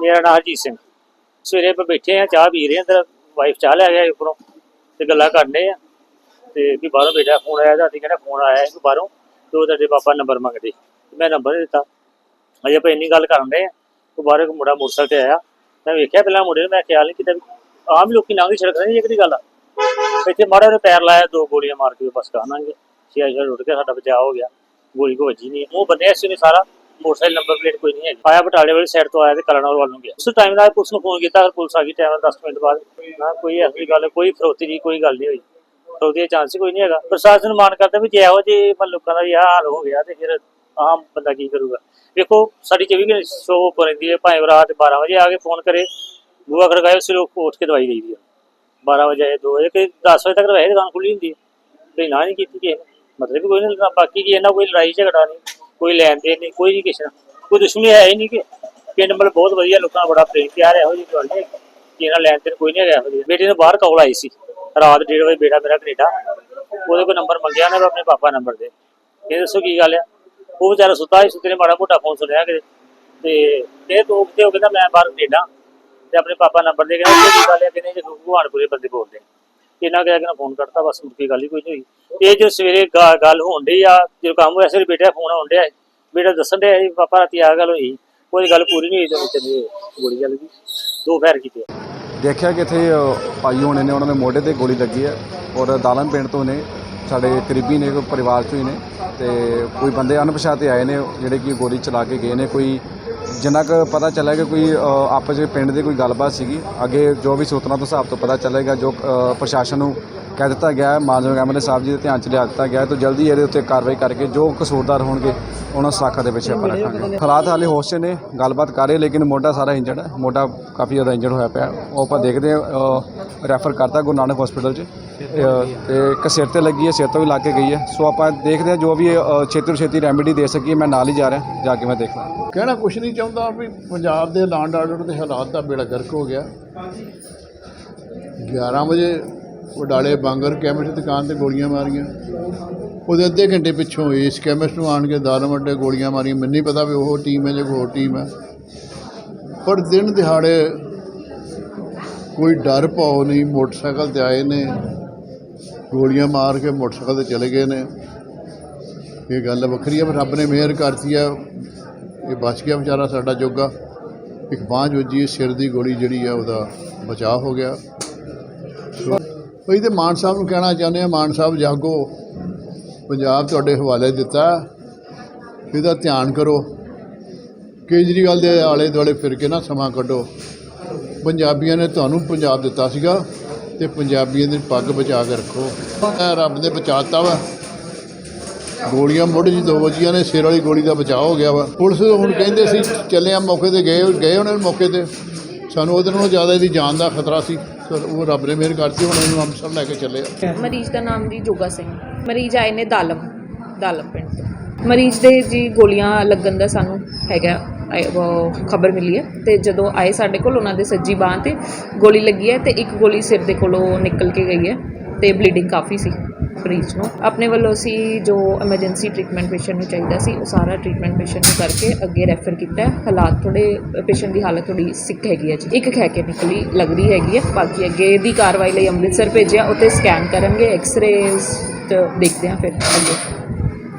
ਮੇਰਾ ਨਾਮ ਹਰਜੀਤ ਸਿੰਘ। ਸਵੇਰੇ ਆਪਾਂ ਬੈਠੇ ਆ, ਚਾਹ ਪੀ ਰਹੇ ਆ, ਅੰਦਰ ਵਾਈਫ ਚਾਹ ਲੈ ਗਿਆ ਉੱਪਰੋਂ ਤੇ ਗੱਲਾਂ ਕਰਨੇ ਆ। ਤੇ ਵੀ ਬਾਹਰੋਂ ਬੇਟਾ ਫੋਨ ਆਇਆ ਤਾਂ ਕਹਿੰਦਾ ਫੋਨ ਆਇਆ ਹੈ ਬਾਹਰੋਂ, ਤੇ ਉਹ ਤੁਹਾਡੇ ਪਾਪਾ ਨੰਬਰ ਮੰਗਦੇ ਮੈਂ ਨੰਬਰ ਦਿੱਤਾ। ਅਜੇ ਆਪਾਂ ਇੰਨੀ ਗੱਲ ਕਰਨ ਦੇ ਆ, ਉਹ ਬਾਹਰੋਂ ਇੱਕ ਮੁੰਡਾ ਮੋਟਰਸਾਈਕਲ ਤੇ ਆਇਆ। ਮੈਂ ਵੇਖਿਆ ਪਹਿਲਾਂ ਮੁੰਡੇ ਨੂੰ, ਮੈਂ ਖਿਆਲ ਨਹੀਂ ਕੀਤਾ ਵੀ, ਆਮ ਲੋਕੀ ਲੰਘਦੀ ਸੜਕ ਨਹੀਂ ਇਹ ਕਿਹੜੀ ਗੱਲ। ਆ ਇੱਥੇ ਮਾੜਾ ਜਿਹਾ ਪੈਰ ਲਾਇਆ, ਦੋ ਗੋਲੀਆਂ ਮਾਰ ਕੇ ਬਸ ਕਹਾਂਗੇ ਛੇ ਛੇ ਉੱਠ ਕੇ ਸਾਡਾ ਬਚਾਅ ਹੋ ਗਿਆ। ਗੋਲੀ ਕੋ ਵੱਜੀ ਨਹੀਂ ਉਹ ਬੰਦੇ ਸੀ ਨੇ ਸਾਰਾ। ਮੋਟਰਸਾਈਕਲ ਨੰਬਰ ਪਲੇਟ ਕੋਈ ਨਹੀਂ ਹੈ ਆਇਆ ਬਟਾਲੇ ਵਾਲੀ ਸਾਈਡ ਤੋਂ ਆਇਆ ਤੇ ਕਲਨੌਰ ਵੱਲ ਨੂੰ ਗਿਆ। ਉਸ ਟਾਈਮ ਨਾਲ ਪੁਲਿਸ ਨੂੰ ਫੋਨ ਕੀਤਾ ਫਿਰ ਪੁਲਿਸ ਆ ਗਈ ਟਾਈਮ 10 ਮਿੰਟ ਬਾਅਦ। ਨਾ ਕੋਈ ਐਸੀ ਗੱਲ, ਕੋਈ ਫਰੋਤੀ ਦੀ ਕੋਈ ਗੱਲ ਨਹੀਂ ਹੋਈ। ਫਰੋਤੀ ਦਾ ਚਾਂਸ ਹੀ ਕੋਈ ਨਹੀਂ ਹੈਗਾ। ਪ੍ਰਸ਼ਾਸਨ ਮਾਨ ਕਰਦਾ ਵੀ ਜੇ ਇਹੋ ਜੇ ਮਨ ਲੋਕਾਂ ਦਾ ਵੀ ਆਹ ਹਾਲ ਹੋ ਗਿਆ ਤੇ ਫਿਰ ਆਮ ਬੰਦਾ ਕੀ ਕਰੂਗਾ। ਦੇਖੋ ਸਾਡੀ 24 ਘੰਟੇ ਸ਼ੋ ਰਹਿੰਦੀ ਹੈ, ਭਾਵੇਂ ਰਾਤ 12 ਵਜੇ ਆ ਕੇ ਫੋਨ ਕਰੇ ਬੂਆ ਖੜਕਾਏ, ਉਸ ਲੋਕ ਉੱਠ ਕੇ ਦਵਾਈ ਦੇਈਦੀ ਹੈ 12 ਵਜੇ 2 ਵਜੇ ਕਿ 10 ਵਜੇ ਤੱਕ ਵੈਸੇ ਦੁਕਾਨ ਖੁੱਲੀ ਹੁੰਦੀ ਹੈ। ਕੋਈ ਨਾ ਨਹੀਂ ਕੀਤੀ ਕਿਸੇ ਮਤਲਬ ਕੋਈ ਨਹੀਂ, ਬਾਕੀ ਕੀ ਇਹਨਾਂ ਕੋਈ ਲੜਾਈ ਝਗੜਾ ਨਹੀਂ। ਕੋਈ ਲੈਣ ਦੇਣ ਨਹੀਂ, ਕੋਈ ਨਹੀਂ ਕਿਸੇ ਨਾਲ। ਕੋਈ ਦੁਸ਼ਮਣੀ ਹੈ ਹੀ ਨਹੀਂ ਕਿ ਪਿੰਡ ਮਤਲਬ ਬਹੁਤ ਵਧੀਆ, ਲੋਕਾਂ ਦਾ ਬੜਾ ਪ੍ਰੇਮ, ਪਿਆਰ ਹੈ ਇਹੋ ਜਿਹੀ ਗੱਲ ਨਹੀਂ ਹੈਗੀ। ਲੈਣ ਦੇਣ ਕੋਈ ਨਹੀਂ ਹੈਗਾ ਇਹੋ ਜਿਹੀ। ਬੇਟੇ ਨੂੰ ਬਾਹਰ ਕਾਲ ਆਈ ਸੀ, ਰਾਤ 1:30 ਵਜੇ ਬੇਟਾ ਮੇਰਾ ਕੈਨੇਡਾ। ਉਹਦੇ ਕੋਲ ਨੰਬਰ ਮੰਗਿਆ ਨਾ ਆਪਣੇ ਪਾਪਾ ਨੰਬਰ ਦੇ। ਇਹ ਦੱਸੋ ਕੀ ਗੱਲ ਆ? ਉਹ ਵਿਚਾਰਾ ਸੁੱਤਾ ਸੀ, ਸੁੱਤੇ ਨੇ ਮਾੜਾ ਮੋਟਾ ਫੋਨ ਸੁਣਿਆ ਕਿਤੇ। ਤੇ ਇਹ ਤੋਂ ਉੱਤੇ ਹੋ ਕਹਿੰਦਾ, ਮੈਂ ਬਾਹਰ ਕੈਨੇਡਾ। ਤੇ ਆਪਣੇ ਪਾਪਾ ਨੰਬਰ ਦੇ ਕਹਿੰਦਾ, ਕੀ ਗੱਲ ਹੈ ਕਹਿੰਦੇ, ਜੇ ਭਗਵਾਨਪੁਰੇ ਬੰਦੇ ਬੋਲਦੇ। ਇਹਨਾਂ ਕਹਿ ਕੇ ਨਾ ਫੋਨ ਕਰਤਾ ਬਸ ਮੁੜ ਕੇ ਗੱਲ ਹੀ ਕੋਈ ਨਹੀਂ ਹੋਈ। ਇਹ ਜੋ ਸਵੇਰੇ ਗਾ- ਗੱਲ ਹੋਣ ਡਈ ਆ ਜਦੋਂ ਕੰਮ ਹੋਇਆ ਸਿਰ ਬੇਟਾ ਫੋਨ ਆਉਣ ਡਿਆ ਸੀ। ਬੇਟਾ ਦੱਸਣ ਡਿਆ ਸੀ ਪਾਪਾ ਰਾਤੀ ਆ ਗੱਲ ਹੋਈ। ਕੋਈ ਗੱਲ ਪੂਰੀ ਨਹੀਂ ਹੋਈ ਤੇ ਵਿੱਚ ਨੇ ਗੋਲੀ ਚੱਲ ਗਈ। ਦੋ ਫੈਰ ਕੀਤੇ। ਦੇਖਿਆ ਕਿ ਇੱਥੇ ਅ, ਭਾਈ ਹੋਣੇ ਨੇ ਉਹਨਾਂ ਦੇ ਮੋਢੇ ਤੇ ਗੋਲੀ ਲੱਗੀ ਹੈ ਔਰ ਦਾਲਮ ਪਿੰਡ ਤੋਂ ਨੇ ਸਾਡੇ ਕਰੀਬੀ ਨੇ ਕੋਈ ਪਰਿਵਾਰ ਚੋਂ ਹੀ ਨੇ ਤੇ ਕੋਈ ਬੰਦੇ ਅਣਪਛਾਤੇ ਆਏ ਨੇ ਜਿਹੜੇ ਕਿ ਗੋਲੀ ਚਲਾ ਕੇ ਗਏ ਨੇ ਕੋਈ ਜਿੰਨਾ ਕੁ ਪਤਾ ਚੱਲਿਆ ਕਿ ਕੋਈ ਆਪਸ ਵਿੱਚ ਪਿੰਡ ਦੀ ਕੋਈ ਗੱਲਬਾਤ ਸੀਗੀ, ਅੱਗੇ ਜੋ ਵੀ ਸੂਤਰਾਂ ਤੋਂ ਹਿਸਾਬ ਤੋਂ ਪਤਾ ਚੱਲੇਗਾ ਜੋ ਪ੍ਰਸ਼ਾਸਨ ਨੂੰ ਕਹਿ ਦਿੱਤਾ ਗਿਆ ਹੈ ਮਾਨਯੋਗ ਐਮਐਲਏ ਸਾਹਿਬ ਜੀ ਦੇ ਧਿਆਨ ਚ ਲਿਆ ਦਿੱਤਾ ਗਿਆ ਹੈ ਜਲਦੀ ਇਹਦੇ ਉੱਤੇ ਕਾਰਵਾਈ ਕਰਕੇ ਜੋ ਕਸੂਰਦਾਰ ਹੋਣਗੇ ਉਹਨਾਂ ਸਾਖਾ ਦੇ ਵਿੱਚ ਆਪਾਂ ਰੱਖਾਂਗੇ। ਹਾਲਾਤ ਹਾਲੇ ਹੋਸ਼ ਨੇ ਗੱਲਬਾਤ ਕਰ ਰਹੇ ਲੇਕਿਨ ਮੋਢਾ ਸਾਰਾ ਇੰਜਰਡ ਹੈ। ਮੋਢਾ ਕਾਫੀ ਜ਼ਿਆਦਾ ਇੰਜਰਡ ਹੋਇਆ ਪਿਆ। ਉਹ ਆਪਾਂ ਦੇਖਦੇ ਹਾਂ ਰੈਫਰ ਕਰਤਾ ਗੁਰੂ ਨਾਨਕ ਹਸਪੀਟਲ 'ਚ। ਅ, ਤੇ ਇੱਕ ਸਿਰ ਤੇ ਲੱਗੀ ਹੈ ਸਿਰ ਤੋਂ ਵੀ ਲੱਗ ਕੇ ਗਈ ਹੈ। ਸੋ ਆਪਾਂ ਦੇਖਦੇ ਹਾਂ ਜੋ ਵੀ ਛੇਤੀ ਤੋਂ ਛੇਤੀ ਰੈਮੇਡੀ ਦੇ ਸਕੀਏ ਮੈਂ ਨਾਲ ਹੀ ਜਾ ਰਿਹਾ ਜਾ ਕੇ ਮੈਂ ਦੇਖਦਾ। ਕਹਿਣਾ ਕੁਛ ਨਹੀਂ ਚਾਹੁੰਦਾ ਵੀ ਪੰਜਾਬ ਦੇ ਲਾਂਡ ਆਰਡਰ ਦੇ ਹਾਲਾਤ ਦਾ ਬੇੜਾ ਗਰਕ ਹੋ ਗਿਆ। 11 ਵਜੇ ਵਡਾਲੇ ਬਾਂਗਰ ਕੈਮਿਸਟ ਦੁਕਾਨ ਤੇ ਗੋਲੀਆਂ ਮਾਰੀਆਂ। ਉਹਦੇ ਅੱਧੇ ਘੰਟੇ ਪਿੱਛੋਂ ਇਸ ਕੈਮਿਸਟ ਨੂੰ ਆਣ ਕੇ ਦਾਰਨ ਵੱਡੇ ਗੋਲੀਆਂ ਮਾਰੀਆਂ। ਮੈਨੂੰ ਨਹੀਂ ਪਤਾ ਵੀ ਉਹ ਟੀਮ ਹੈ ਜਾਂ ਕੋਈ ਹੋਰ ਟੀਮ ਹੈ। ਪਰ ਦਿਨ ਦਿਹਾੜੇ ਕੋਈ ਡਰ ਪਾਉ ਨਹੀਂ, ਮੋਟਰਸਾਈਕਲ ਤੇ ਆਏ ਨੇ। ਗੋਲੀਆਂ ਮਾਰ ਕੇ ਮੋਟਰਸਾਈਕਲ ਤੇ ਚਲੇ ਗਏ ਨੇ। ਇਹ ਗੱਲ ਵੱਖਰੀ ਹੈ, ਪਰ ਰੱਬ ਨੇ ਮਿਹਰ ਕਰਤੀ ਆ ਇਹ ਬਚ ਗਿਆ ਵਿਚਾਰਾ ਸਾਡਾ ਜੋਗਾ। ਇੱਕ ਬਾਂਝ ਵੱਜੀ, ਸਿਰ ਦੀ ਗੋਲੀ ਜਿਹੜੀ ਆ, ਉਹਦਾ ਬਚਾਅ ਹੋ ਗਿਆ। ਅਸੀਂ ਤੇ ਮਾਨ ਸਾਹਿਬ ਨੂੰ ਕਹਿਣਾ ਚਾਹੁੰਦੇ ਆ ਮਾਨ ਸਾਹਿਬ ਜਾਗੋ। ਪੰਜਾਬ ਤੁਹਾਡੇ ਹਵਾਲੇ ਦਿੱਤਾ। ਇਹਦਾ ਧਿਆਨ ਕਰੋ। ਕੇਜਰੀਵਾਲ ਦੇ ਆਲੇ ਦੁਆਲੇ ਫਿਰ ਕੇ ਨਾ ਸਮਾਂ ਕੱਢੋ। ਪੰਜਾਬੀਆਂ ਨੇ ਤੁਹਾਨੂੰ ਪੰਜਾਬ ਦਿੱਤਾ ਸੀਗਾ ਤੇ ਪੰਜਾਬੀਆਂ ਦੀ ਪੱਗ ਬਚਾ ਕੇ ਰੱਖੋ। ਰੱਬ ਨੇ ਬਚਾਤਾ ਵਾ। ਗੋਲੀਆਂ ਮੁੱਢ ਜੀ ਦੋ ਵੱਜੀਆਂ ਨੇ, ਸਿਰ ਵਾਲੀ ਗੋਲੀ ਦਾ ਬਚਾਅ ਹੋ ਗਿਆ ਵਾ। ਪੁਲਿਸ ਹੁਣ ਕਹਿੰਦੇ ਸੀ, ਚੱਲੇ ਆ ਮੌਕੇ ਤੇ ਗਏ ਗਏ ਉਹਨਾਂ ਮੌਕੇ ਤੇ। ਸਾਨੂੰ ਉਹਦੇ ਨਾਲੋਂ ਜ਼ਿਆਦਾ ਇਹਦੀ ਜਾਨ ਦਾ ਖਤਰਾ ਸੀ। ਸਰ, ਉਹ ਰੱਬ ਨੇ ਮਿਹਰ ਕਰਤੀ ਹੁਣ ਇਹਨੂੰ ਅੰਮ੍ਰਿਤਸਰ ਲੈ ਕੇ ਚੱਲੇ ਆ। ਮਰੀਜ਼ ਦਾ ਨਾਮ ਜੀ ਜੋਗਾ ਸਿੰਘ। ਮਰੀਜ਼ ਆਏ ਨੇ ਦਾਲਮ ਦਾਲਮ ਪਿੰਡ ਤੋਂ। ਮਰੀਜ਼ ਦੇ ਜੀ ਗੋਲੀਆਂ ਲੱਗਣ ਦਾ ਸਾਨੂੰ ਹੈਗਾ ਖਬਰ ਮਿਲੀ ਹੈ। ਤੇ ਜਦੋਂ ਆਏ ਸਾਡੇ ਕੋਲ, ਉਹਨਾਂ ਦੇ ਸੱਜੀ ਬਾਹ ਤੇ ਗੋਲੀ ਲੱਗੀ ਹੈ ਤੇ ਇੱਕ ਗੋਲੀ ਸਿਰ ਦੇ ਕੋਲੋਂ ਨਿਕਲ ਕੇ ਗਈ ਹੈ। ਤੇ ਬਲੀਡਿੰਗ ਕਾਫੀ ਸੀ, ਮਰੀਜ਼ ਨੂੰ। ਆਪਣੇ ਵੱਲੋਂ ਅਸੀਂ ਜੋ ਐਮਰਜੈਂਸੀ ਟ੍ਰੀਟਮੈਂਟ ਪੇਸ਼ੈਂਟ ਨੂੰ ਚਾਹੀਦਾ ਸੀ, ਉਹ ਸਾਰਾ ਟ੍ਰੀਟਮੈਂਟ ਪੇਸ਼ੈਂਟ ਨੂੰ ਕਰਕੇ ਅੱਗੇ ਰੈਫਰ ਕੀਤਾ ਹਾਲਾਤ ਥੋੜੇ ਪੇਸ਼ੈਂਟ ਦੀ ਹਾਲਤ ਥੋੜੀ ਸਿੱਕ ਹੈਗੀ ਹੈ ਜੀ। ਇੱਕ ਖੈ ਕੇ ਨਿਕਲੀ ਲੱਗਦੀ ਹੈਗੀ ਹੈ। ਬਾਕੀ ਅੱਗੇ ਦੀ ਕਾਰਵਾਈ ਲਈ ਅੰਮ੍ਰਿਤਸਰ ਭੇਜਿਆ, ਉੱਥੇ ਸਕੈਨ ਕਰਨਗੇ ਐਕਸ-ਰੇਜ਼ ਦੇਖਦੇ ਹਾਂ ਫਿਰ ਅੱਗੇ।